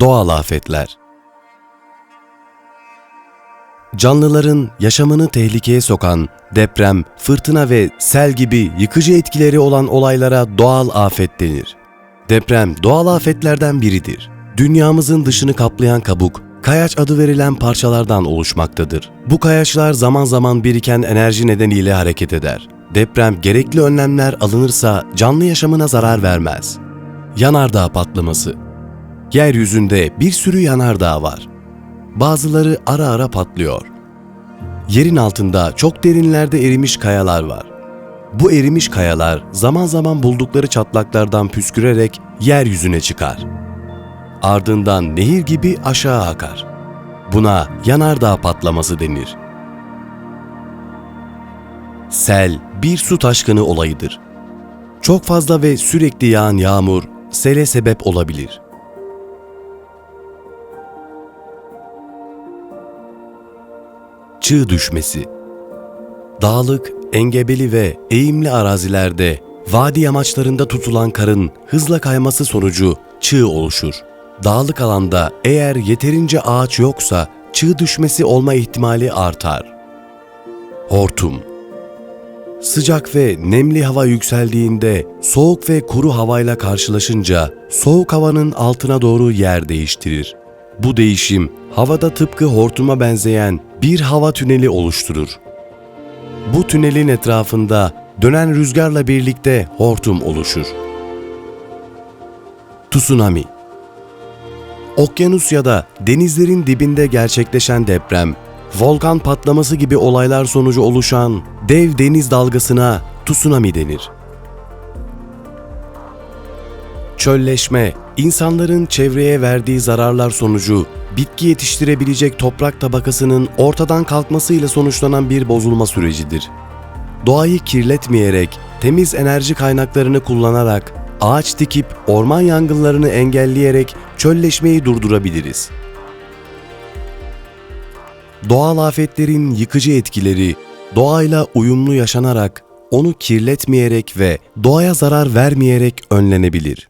Doğal afetler Canlıların yaşamını tehlikeye sokan deprem, fırtına ve sel gibi yıkıcı etkileri olan olaylara doğal afet denir. Deprem doğal afetlerden biridir. Dünyamızın dışını kaplayan kabuk, kayaç adı verilen parçalardan oluşmaktadır. Bu kayaçlar zaman zaman biriken enerji nedeniyle hareket eder. Deprem gerekli önlemler alınırsa canlı yaşamına zarar vermez. Yanardağ patlaması Yeryüzünde bir sürü yanardağ var. Bazıları ara ara patlıyor. Yerin altında çok derinlerde erimiş kayalar var. Bu erimiş kayalar zaman zaman buldukları çatlaklardan püskürerek yeryüzüne çıkar. Ardından nehir gibi aşağı akar. Buna yanardağ patlaması denir. Sel bir su taşkını olayıdır. Çok fazla ve sürekli yağan yağmur sele sebep olabilir. Çığ düşmesi Dağlık, engebeli ve eğimli arazilerde vadi yamaçlarında tutulan karın hızla kayması sonucu çığ oluşur. Dağlık alanda eğer yeterince ağaç yoksa çığ düşmesi olma ihtimali artar. Hortum Sıcak ve nemli hava yükseldiğinde soğuk ve kuru havayla karşılaşınca soğuk havanın altına doğru yer değiştirir. Bu değişim havada tıpkı hortuma benzeyen bir hava tüneli oluşturur. Bu tünelin etrafında dönen rüzgarla birlikte hortum oluşur. Tsunami Okyanus ya da denizlerin dibinde gerçekleşen deprem, volkan patlaması gibi olaylar sonucu oluşan dev deniz dalgasına tsunami denir. Çölleşme, insanların çevreye verdiği zararlar sonucu bitki yetiştirebilecek toprak tabakasının ortadan kalkmasıyla sonuçlanan bir bozulma sürecidir. Doğayı kirletmeyerek, temiz enerji kaynaklarını kullanarak, ağaç dikip orman yangınlarını engelleyerek çölleşmeyi durdurabiliriz. Doğal afetlerin yıkıcı etkileri doğayla uyumlu yaşanarak, onu kirletmeyerek ve doğaya zarar vermeyerek önlenebilir.